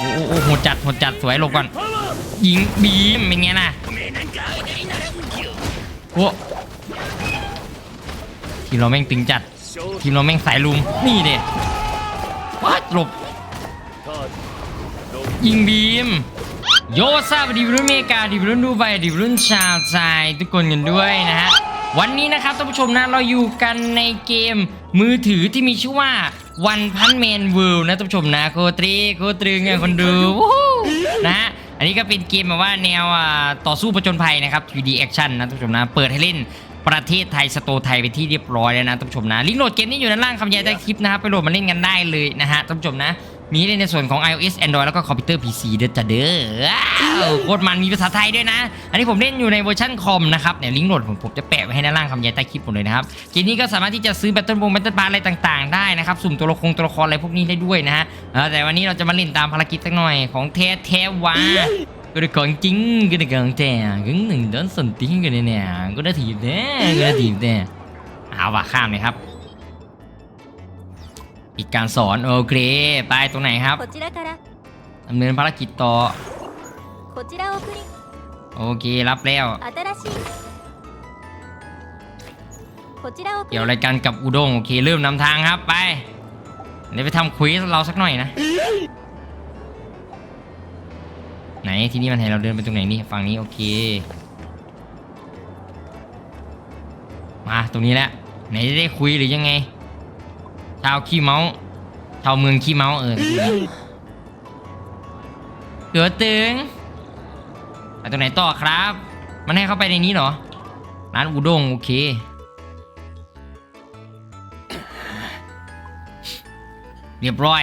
โอ้โหโหจัดโหดจัดสวยหลบก่อนยิงบีมเป็นไงน่ะโอ้ทีมเราแม่งตึงจัด ทีมเราแม่งสายลุมนี่เด็วัดหลบยิงบีมโยซาบดีรุ่นเมกาดีรุ่นดูไบดีรุ่นชาวไทยทุกคนกันด้วยนะฮะวันนี้นะครับท่านผู้ชมนะเราอยู่กันในเกมมือถือที่มีชื่อว่า วันพันแมนวิวนะท่านผู้ชมนะโคตรีโคตรึงอะคนดูวู้นะฮะอันนี้ก็เป็นเกมแบบว่าแนวอ่าต่อสู้ผจญภัยนะครับ 3D action นะท่านผู้ชมนะเปิดให้เล่นประเทศไทยสโตไทยไปที่เรียบร้อยแล้วนะท่านผู้ชมนะลิงก์โหลดเกมนี้อยู่ด้านล่างคำบรรยายใต้คลิปนะครับไปโหลดมาเล่นกันได้เลยนะฮะท่านผู้ชมนะ มีให้เล่นในส่วนของ iOS Android แล้วก็คอมพิวเตอร์ PC เด้อจ้ะเด้อว้าวโคตรมันมีภาษาไทยด้วยนะ อันนี้ผมเล่นอยู่ในเวอร์ชันคอมนะครับเนี่ยลิงก์โหลดผมผมจะแปะไว้ให้ด้านล่างคำบรรยายใต้คลิปผมเลยนะครับเกมนี้ก็สามารถที่จะซื้อแบตเทิลบงแบตเทิลบาร์อะไรต่างๆ ได้นะครับ สุ่มตัวละครตัวละครอะไรพวกนี้ได้ด้วยนะฮะเออแต่วันนี้เราจะมาเล่นตามภารกิจสักหน่อยของแท้แท้ๆวะก็ได้ของจริงก็ได้ของแท้กึ่งหนึ่งเดินสนติ้งกันเนี่ยก็ได้ถีบแน่ก็ได้ถีบแน่เอาว่ะข้ามเลยครับ อีกการสอนโอเคไปตรงไหนครับดำเนินภารกิจต่อโอเครับแล้วเกี่ยวรายการกับอุดงโอเคเริ่มนำทางครับไปเดี๋ยวไปทำควีสเราสักหน่อยนะ ไหนที่นี่มันให้เราเดินไปตรงไหนนี่ฝั่งนี้โอเค มาตรงนี้แหละไหนจะได้คุยหรือยังไง ชาวขี้เมาชาวเมืองขี้เมาเออเกือตึงไปตรงไหนต่อครับ มันให้เข้าไปในนี้เหรอ ร้านอุด้งโอเค เรียบร้อย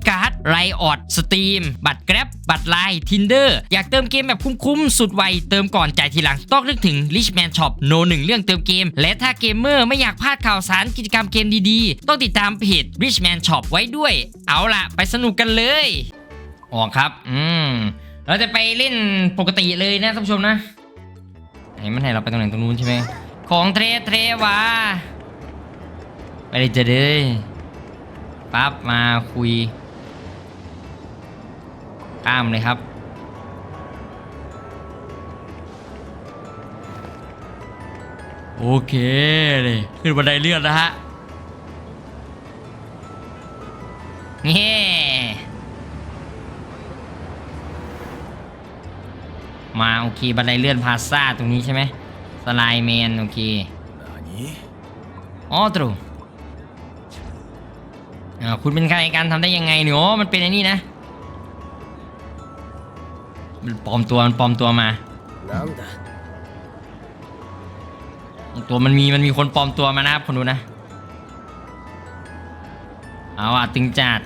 ด ไรออดสตรีมบัตรแกร็บบัตรไลน์ทินเดอร์อยากเติมเกมแบบคุ้มๆ สุดไว เติมก่อนจ่ายทีหลัง ต้องนึกถึง Richman Shop โนหนึ่งเรื่องเติมเกม และถ้าเกมเมอร์ไม่อยากพลาดข่าวสารกิจกรรมเกมดีๆ ต้องติดตามเพจ Richman Shop ไว้ด้วย เอาล่ะ ไปสนุกกันเลยออกครับ อืมเราจะไปเล่นปกติเลยนะท่านผู้ชมนะไหนมันให้เราไปตรงไหนตรงนู้นใช่ไหมของเทรเทรวาไปเลยจะเลยปั๊บมาคุย ข้ามเลยครับ โอเคเลยขึ้นบันไดเลื่อนนะฮะเงี้มาโอเคบันไดเลื่อนพาซ่าตรงนี้ใช่ไหมสไลด์แมนโอเคอ๋อตรูอ่าคุณเป็นใครกันทำได้ยังไงเนี่ยโอ้มันเป็นไอ้นี่นะ มันปลอมตัวมันปลอมตัวมา なんだ ตัวมันมีมันมีคนปลอมตัวมานะครับคนดูนะ เอาอ่ะตึงจัด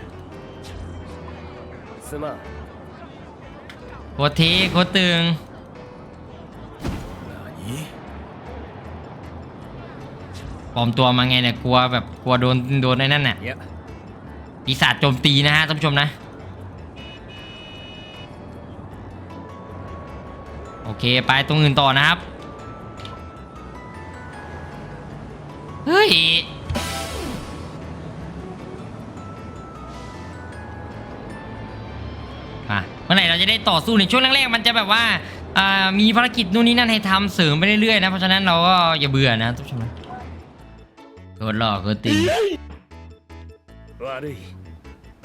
すまん โคตรเทโคตรตึง ปลอมตัวมาไงเนี่ยกลัวแบบกลัวโดนโดนไอ้นั่นน่ะ いや ปีศาจโจมตีนะฮะท่านผู้ชมนะ เคไปตรงอื่นต่อนะครับ เฮ้ย อะเมื่อไหร่เราจะได้ต่อสู้ในช่วงแรกๆมันจะแบบว่าอ่ามีภารกิจนู่นนี่นั่นให้ทำเสริมไปเรื่อยๆนะ เพราะฉะนั้นเราก็อย่าเบื่อนะท่านผู้ชมนะโคตรหล่อโคตรติง悪い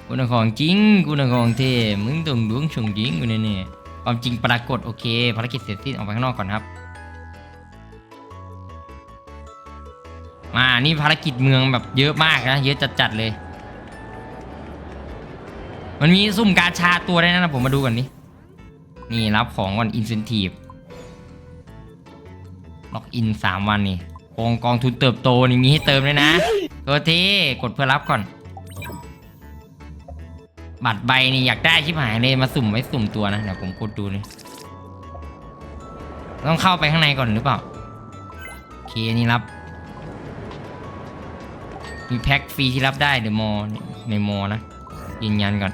กูน่ะของจริงกูน่ะของเท่มึงต้องดวงชงจริงกูเนี่ยเนี่ย ความจริงปรากฏโอเค ภารกิจเสร็จสิ้นออกไปข้างนอกก่อนครับ มานี่ภารกิจเมืองแบบเยอะมากนะ เยอะจัดๆเลย มันมีสุ่มกาชาตัวได้นะผมมาดูก่อนนี่นี่รับของก่อนอินเซนティブล็อกอินสามวันนี่กองกองทุนเติบโตนี่มีให้เติมเลยนะตัวเท่กดเพื่อรับก่อน บัตรใบนี่อยากได้ชิบหายเลยมาสุ่มไว้สุ่มตัวนะเดี๋ยวผมกดดูเลยต้องเข้าไปข้างในก่อนหรือเปล่าโอเคนี่รับ มีแพ็คฟรีที่รับได้เดอะมอในมอนะยืนยันก่อน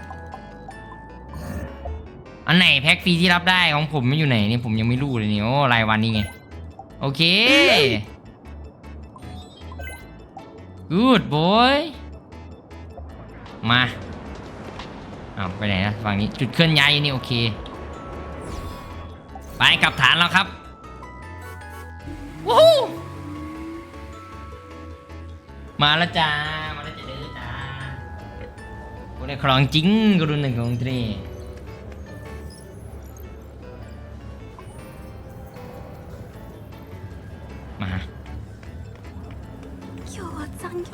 อันไหนแพ็คฟรีที่รับได้ของผมไม่อยู่ไหนนี่ผมยังไม่รู้เลยนี่โอ้รายวันนี่ไง โอเค good boy มา เอาไปไหนนะฝั่งนี้จุดเคลื่อนย้ายนี่โอเค ไปกลับฐานแล้วครับวู้มาแล้วจ้ามาแล้วจ้าเด้อจ้ากูได้ครองจริงกูดูหนึ่งของตรีมา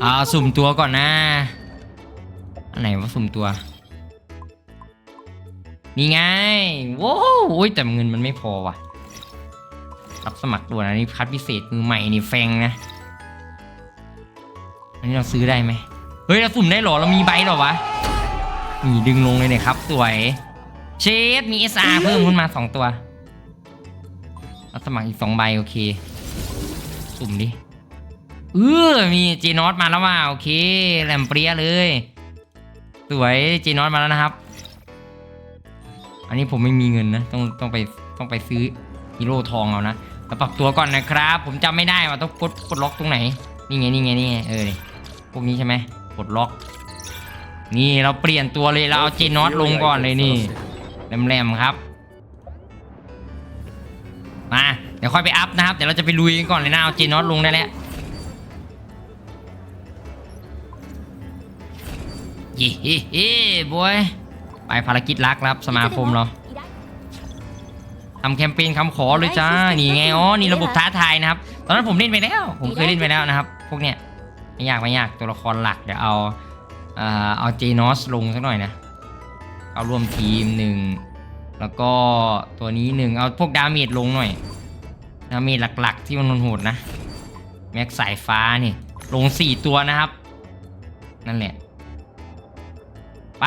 อ่าสุ่มตัวก่อนนะอันไหนว่าสุ่มตัว นี่ไงว้าวโอ้ยแต่เงินมันไม่พอว่ะรับสมัครตัวนะนี่คัดพิเศษมือใหม่นี่แฟงนะอันนี้เราซื้อได้ไหมเฮ้ยเราสุ่มได้หรอเรามีใบหรอวะนี่ดึงลงเลยเนี่ยครับ สวย เชฟมี SR เพิ่มขึ้นมา2ตัวรับสมัครอีก2ใบโอเค สุ่มดิเออมีเจนอตมาแล้วว่าโอเคแหลมเปรี้ยเลย สวยเจนอตมาแล้วนะครับ อันนี้ผมไม่มีเงินนะ ต้องต้องไปต้องไปซื้อฮีโร่ทองเอานะแล้วปรับตัวก่อนนะครับ ผมจำไม่ได้ว่าต้องกดกดล็อกตรงไหน นี่ไงนี่ไงนี่ไงเออนี่พวกนี้ใช่ไหมกดล็อก นี่เราเปลี่ยนตัวเลยเราเอาเจนอตลงก่อนเลยนี่แหลมๆครับมาเดี๋ยวค่อยไปอัพนะครับเดี๋ยวเราจะไปลุยกันก่อนเลยนะเอาเจนอตลงได้แล้วเย้เฮ้เฮ้บอย ไปภารกิจรักครับสมาคมเราทำแคมเปญคำขอเลยจ้า นี่ไง อ๋อ นี่ระบบท้าทายนะครับ ตอนนั้นผมเล่นไปแล้ว ผมเคยเล่นไปแล้วนะครับ พวกเนี้ย ไม่ยากไม่ยาก ตัวละครหลักเดี๋ยวเอาเอ่อเอาเจนอสลงสักหน่อยนะ เอารวมทีมหนึ่ง แล้วก็ตัวนี้หนึ่ง เอาพวกดาเมจลงหน่อย ดาเมจหลักๆ ที่มันโหดนะ แม็กสายฟ้านี่ ลงสี่ตัวนะครับ นั่นแหละ ไป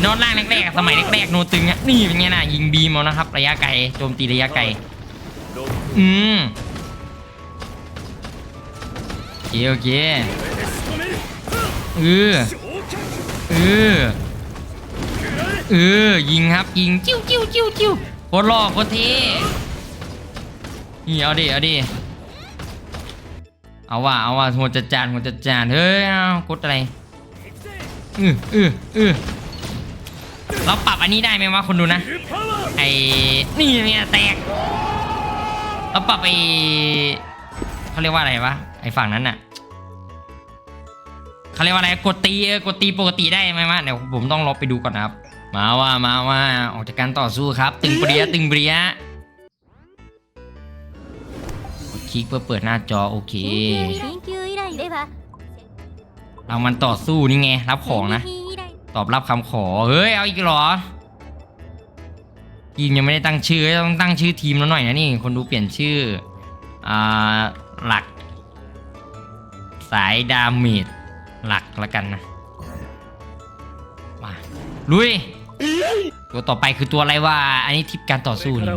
จนอตล่างแรกๆสมัยแรกๆโนตึงอะนี่เป็นไงน่ะยิงบีมเอานะครับ ระยะไกลโจมตีระยะไกลอืมโอเคโอเคเออเออเออยิงครับยิงจิ้วจิ้วจิ้วจิ้วโคตรหล่อโคตรเท่นี่เอาดิเอาดิเอาว่าเอาว่าหัวจัดจานหัวจัดจานเฮ้ยเอากดอะไรอืออืออือ เราปรับอันนี้ได้ไหมวะคุณดูนะ ไอ้นี่เนี่ยแตกเราปรับไอ้เขาเรียกว่าอะไรวะไอ้ฝั่งนั้นน่ะเขาเรียกว่าอะไรกดตีเออกดตีปกติได้ไหมวะเดี๋ยวผมต้องลบไปดูก่อนนะครับ มาว่ามาว่าออกจากการต่อสู้ครับ ตึงเบียตึงเบียคลิกเพื่อเปิดหน้าจอโอเคเรามันต่อสู้นี่ไงรับของนะ ตอบรับคำขอ เฮ้ย เอาอีกเหรอ ทีมยังไม่ได้ตั้งชื่อ ต้องตั้งชื่อทีมแล้วหน่อยนะนี่ คนดูเปลี่ยนชื่อ อ่า หลัก สายดาเมจหลักละกันนะ มา ลุย ตัวต่อไปคือตัวอะไรวะ อันนี้ทิปการต่อสู้นี่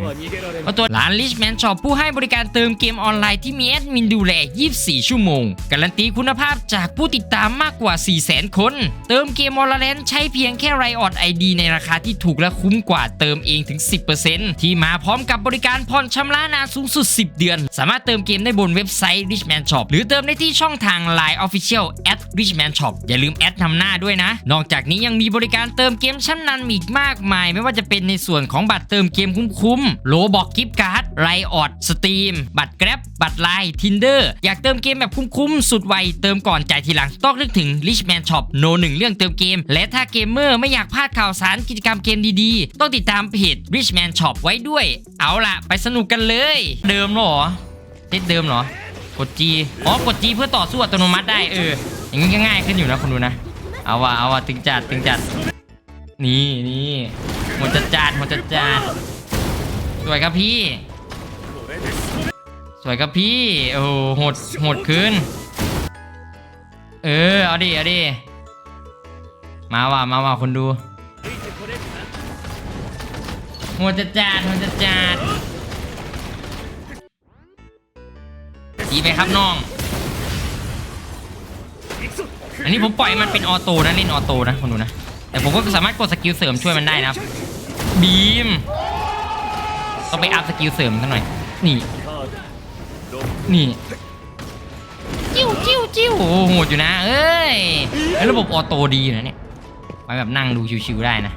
ก็ตัวร้าน Richman Shop ผู้ให้บริการเติมเกมออนไลน์ที่มีแอดมินดูแล 24 ชั่วโมง การันตีคุณภาพจากผู้ติดตามมากกว่า 400,000 คน เติมเกมออนไลน์ใช้เพียงแค่ไรออดไอดีในราคาที่ถูกและคุ้มกว่าเติมเองถึง 10%ที่มาพร้อมกับบริการผ่อนชำระนานสูงสุด 10 เดือน สามารถเติมเกมได้บนเว็บไซต์ Richman Shop หรือเติมได้ที่ช่องทาง Line Official at Richman Shop อย่าลืมแอดนำหน้าด้วยนะ นอกจากนี้ยังมีบริการเติมเกมชั้นนำอีกมากมายไม่ว่าจะเป็นในส่วนของบัตรเติมเกมคุ้มๆโลบอกกิฟต์การ์ดไรออดสตรีมบัตรแกร็บบัตรไลน์ทินเดอร์อยากเติมเกมแบบคุ้มๆสุดไวเติมก่อนจ่ายทีหลังต้องนึกถึง Richman Shop โนหนึ่งเรื่องเติมเกม และถ้าเกมเมอร์ไม่อยากพลาดข่าวสารกิจกรรมเกมดีๆ ต้องติดตามเพจ Richman Shop ไว้ด้วย เอาล่ะ ไปสนุกกันเลย เดิมหรอเซตเดิมหรอกด G อ๋อกด G เพื่อต่อสู้อัตโนมัติได้เอออย่างนี้ก็ง่ายขึ้นอยู่นะคุณดูนะเอาว่ะเอาว่ะตึงจัดตึงจัด นี่นี่หมดจัดจานหมดจัดจานสวยครับพี่ สวยครับพี่ โอ้โหหดหดขึ้น เออ เอาดิ เอาดิ มาว่ะ มาว่ะคนดูโหดจัดจานโหดจัดจานดีไปครับน้อง อันนี้ผมปล่อยมันเป็นออโต้นะเล่นออโต้นะคนดูนะ แต่ผมก็สามารถกดสกิลเสริมช่วยมันได้นะครับ บีม ต้องไปอัพสกิลเสริมกันหน่อย นี่ นี่ จิ้วจิ้วจิ้วโอ้โหโหดอยู่นะ เอ้ยไอ้ระบบออโต้ดีอยู่นะเนี่ยไปแบบนั่งดูชิวๆได้นะ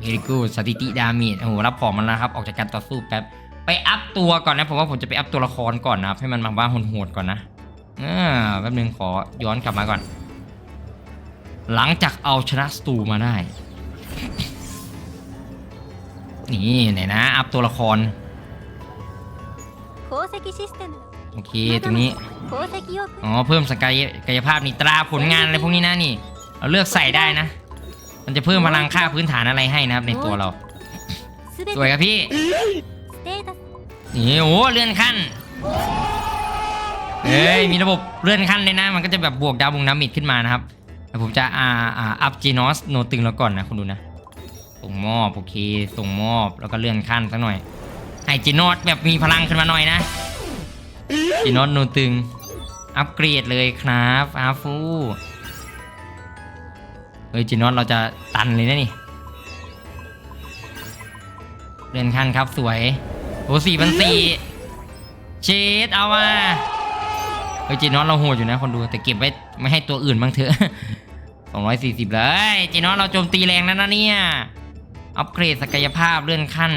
เฮริกูสถิติดาเมจโอ้โหรับของมันแล้วครับ ออกจากการต่อสู้แป๊บ ไปอัพตัวก่อนนะ ผมว่าผมจะไปอัพตัวละครก่อนนะครับ ให้มันมาบ้าโหดๆก่อนนะอ่าแป๊บนึงขอย้อนกลับมาก่อน หลังจากเอาชนะสตูมาได้ นี่ไหนนะ อัพตัวละคร โอเค ตรงนี้ อ๋อ เพิ่มสกายกายภาพนี่ตราผลงานอะไรพวกนี้นะนี่ เราเลือกใส่ได้นะ มันจะเพิ่มพลังค่าพื้นฐานอะไรให้นะครับในตัวเรา สวยครับพี่ นี่โอ้เลื่อนขั้นเฮ้ย มีระบบเลื่อนขั้นเลยนะ มันก็จะแบบบวกดาวบุกน้ำมิดขึ้นมานะครับ ผมจะอ่าอ่าอัพจีนอสโนตึงแล้วก่อนนะคุณดูนะ ส่งมอบโอเค ส่งมอบแล้วก็เลื่อนขั้นสักหน่อย ให้จีนอสแบบมีพลังขึ้นมาหน่อยนะ จีนอสโนตึง อัปเกรดเลยครับอาฟูเฮ้ยจีนอสเราจะตันเลยนะนี่ เลื่อนขั้นครับสวยโอ้สี่พันสี่เชดเอามา เฮ้ยจีนอสเราโหดอยู่นะคนดูแต่เก็บไว้ไม่ให้ตัวอื่นบ้างเถอะสองร้อยสี่สิบเลยจีนอสเราโจมตีแรงแล้วนะเนี่ย อัปเกรดศักยภาพเลื่อนขั้น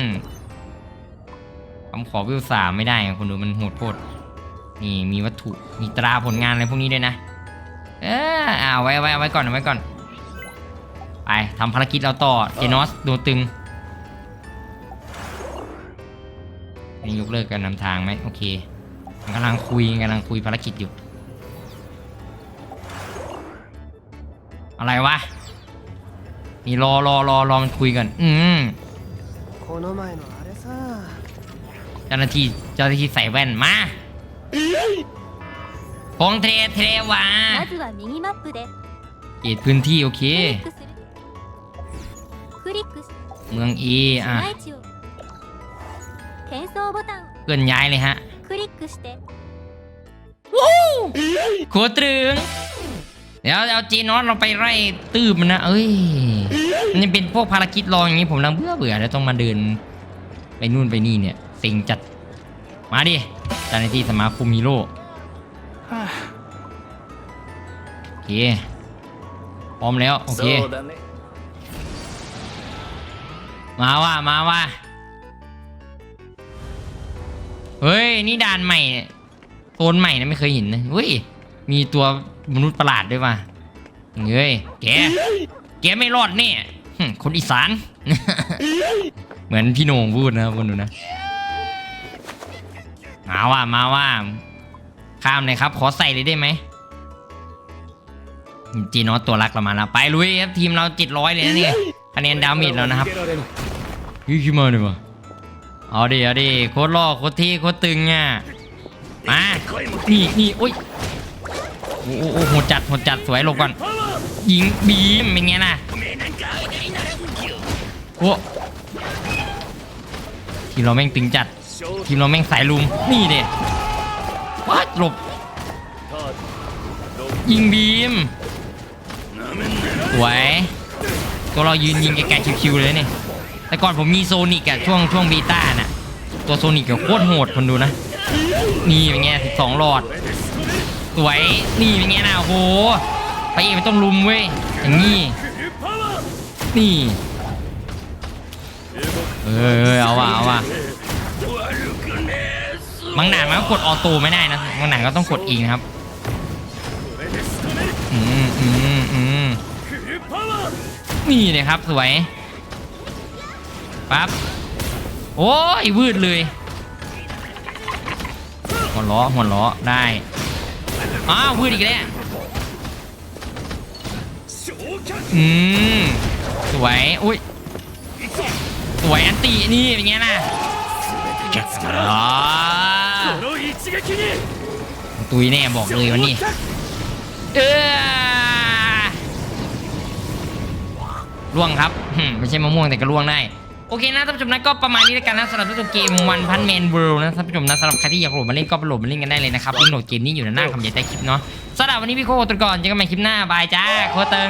ผมขอวิวสามไม่ได้อะคนดูมันโหดโพดนี่มีวัตถุมีตราผลงานอะไรพวกนี้ด้วยนะ เออเอาไว้เอาไว้เอาไว้ก่อนเอาไว้ก่อนไปทำภารกิจเราต่อเจนอสดนตึงนี่ยกเลิกการนำทางไหมโอเค กำลังคุยกำลังคุยภารกิจอยู่ อะไรวะมีรอรอรอรอมันคุยกัน อืมเจ้าหน้าที่เจ้าหน้าที่ใส่แว่นมาพงเทเทวาเกตพื้นที่โอเค เมืองอีอะเคลื่อนย้ายเลยฮะ クリックして โคตรึง เดี๋ยวเอาจีนอสเราไปไล่ตืบมันนะ เอ้ย มันยังเป็นพวกภารกิจรองอย่างนี้ผมนังเบื่อเบื่อแล้วต้องมาเดิน ไปนู่นไปนี่เนี่ยเซ็งจัด มาดิเจ้าหน้าที่สมาคมฮีโร่โอเค พร้อมแล้ว โอเค そうだね มาว่ามาว่า เฮ้ย นี่ด่านใหม่โซนใหม่นะไม่เคยเห็นนะเฮ้ย มีตัวมนุษย์ประหลาดด้วยว่ะเงยแก แกไม่รอดแน่คนอีสาน เหมือนพี่โหน่งพูดนะครับคุณดูนะ มาว่ามาว่าข้ามเลยครับ ขอใส่เลยได้ไหมจีนอตตัวรักเรามาแล้วไปลุยครับทีมเราจิตร้อยเลยนะนี่คะแนนดาวมิดแล้วนะครับยี่ชิมาเลยวะ เอาดิเอาดิโคตรล่อโคตรที่โคตรตึงอะมานี่นี่โอ้ยโอ้โหจัดหดจัดสวยลบก่อนยิงบีมเป็นไงล่ะโอ้ทีมเราแม่งตึงจัด ทีมเราแม่งสายลุมนี่เด็วัดหลบยิงบีมสวยตัวเรายืนยิงไกลๆชิวๆเลยเนี่ย แต่ก่อนผมมีโซนิกอะช่วงช่วงบีต้าน่ะ ตัวโซนิกโคตรโหดคนดูนะ นี่เป็นไงสิบสองหลอด สวย นี่เป็นไงนะโอ้โห ไปเองไม่ต้องลุมเว้ย อย่างงี้ นี่เออเออเอาว่ะเอาว่ะบางหนามันก็กดออโต้ไม่ได้นะบางหนาก็ต้องกดเองนะครับ อืมอืมอืมนี่เลยครับสวย ปั๊บ โอ้ยวืดเลย หัวล้อหัวล้อได้อ้าววืดอีกแล้วอืมสวย อุ้ย สวยอันตีนี่เป็นไงล่ะอ๋อตุยแน่บอกเลยวันนี้ เออล่วงครับ ไม่ใช่มะม่วงแต่ก็ล่วงได้ โอเคนะท่านผู้ชมนะก็ประมาณนี้แล้วกันนะสำหรับตัวเกมวันพันแมนเวิลด์นะท่านผู้ชมนะสำหรับใครที่อยากโหลดมาเล่นก็ไปโหลดมาเล่นกันได้เลยนะครับลิงก์โหลดเกมนี้อยู่ในหน้าคำใหญ่ใต้คลิปเนาะสำหรับวันนี้พี่โคตัวก่อนเจอกันใหม่คลิปหน้าบายจ้าโคเติง